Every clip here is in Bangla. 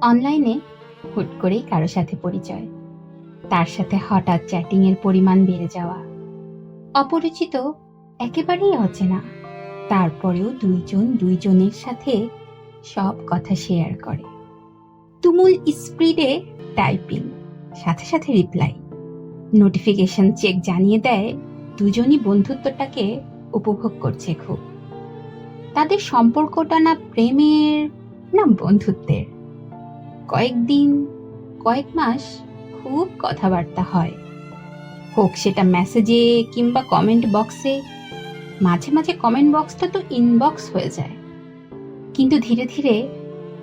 অনলাইনে হুট করেই কারও সাথে পরিচয়। তার সাথে হঠাৎ চ্যাটিং এর পরিমাণ বেড়ে যাওয়া। অপরিচিত একেবারেই অচেনা। তারপরেও দুইজন দুইজনের সাথে সব কথা শেয়ার করে। তুমুল স্পিডে টাইপিং, সাথে সাথে রিপ্লাই। নোটিফিকেশন চেক জানিয়ে দেয়, দুজনই বন্ধুত্বটাকে উপভোগ করছে খুব। তাদের সম্পর্কটা না প্রেমের, না বন্ধুত্বের। কয়েকদিন, কয়েক মাস খুব কথাবার্তা হয়। হোক সেটা মেসেজে কিংবা কমেন্ট বক্সে মাঝে মাঝে কমেন্ট বক্সটা তো ইনবক্স হয়ে যায়। কিন্তু ধীরে ধীরে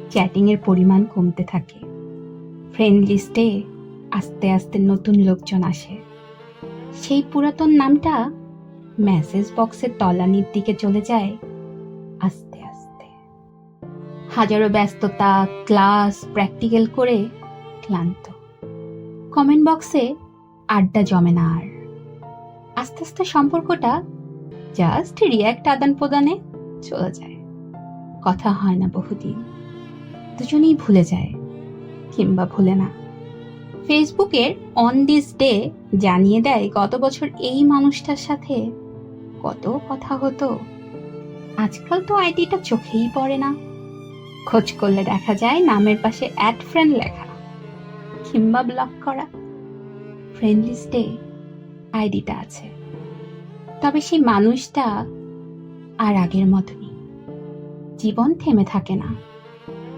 চ্যাটিংয়ের পরিমাণ কমতে থাকে। ফ্রেন্ড লিস্টে আস্তে আস্তে নতুন লোকজন আসে। সেই পুরাতন নামটা মেসেজ বক্সের তলানির দিকে চলে যায় আস্তে আস্তে। হাজারো ব্যস্ততা, ক্লাস, প্র্যাকটিক্যাল করে ক্লান্ত। কমেন্ট বক্সে আড্ডা জমে না আর। আস্তে আস্তে সম্পর্কটা জাস্ট রিয়্যাক্ট আদান প্রদানে চলে যায়। কথা হয় না বহুদিন। দুজনেই ভুলে যায়, কিংবা ভুলে না। ফেসবুকের অন দিস ডে জানিয়ে দেয় গত বছর এই মানুষটার সাথে কত কথা হতো। আজকাল তো আইডিটা চোখেই পড়ে না। খোঁজ করলে দেখা যায় নামের পাশে অ্যাড ফ্রেন্ড লেখা। কিংবা ব্লক করা। ফ্রেন্ড লিস্টে আইডিটা আছে। তবে সেই মানুষটা আর আগের মতনই। জীবন থেমে থাকে না।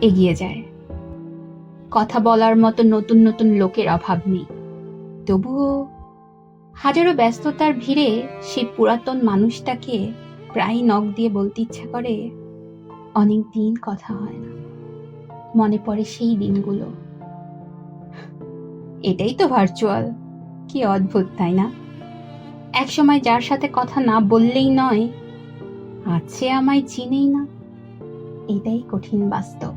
এগিয়ে যায়। কথা বলার মতো নতুন নতুন লোকের অভাব নেই। তবুও হাজারো ব্যস্ততার ভিড়ে সেই পুরাতন মানুষটাকে প্রায় নখ দিয়ে বলতে ইচ্ছা করে অনেক দিন কথা হয় না। মনে পড়ে সেই দিনগুলো। এটাই তো ভার্চুয়াল কি অদ্ভুত, তাই না? এক সময় যার সাথে কথা না বললেই নয় আছে আমায় চিনেই না। এটাই কঠিন বাস্তব।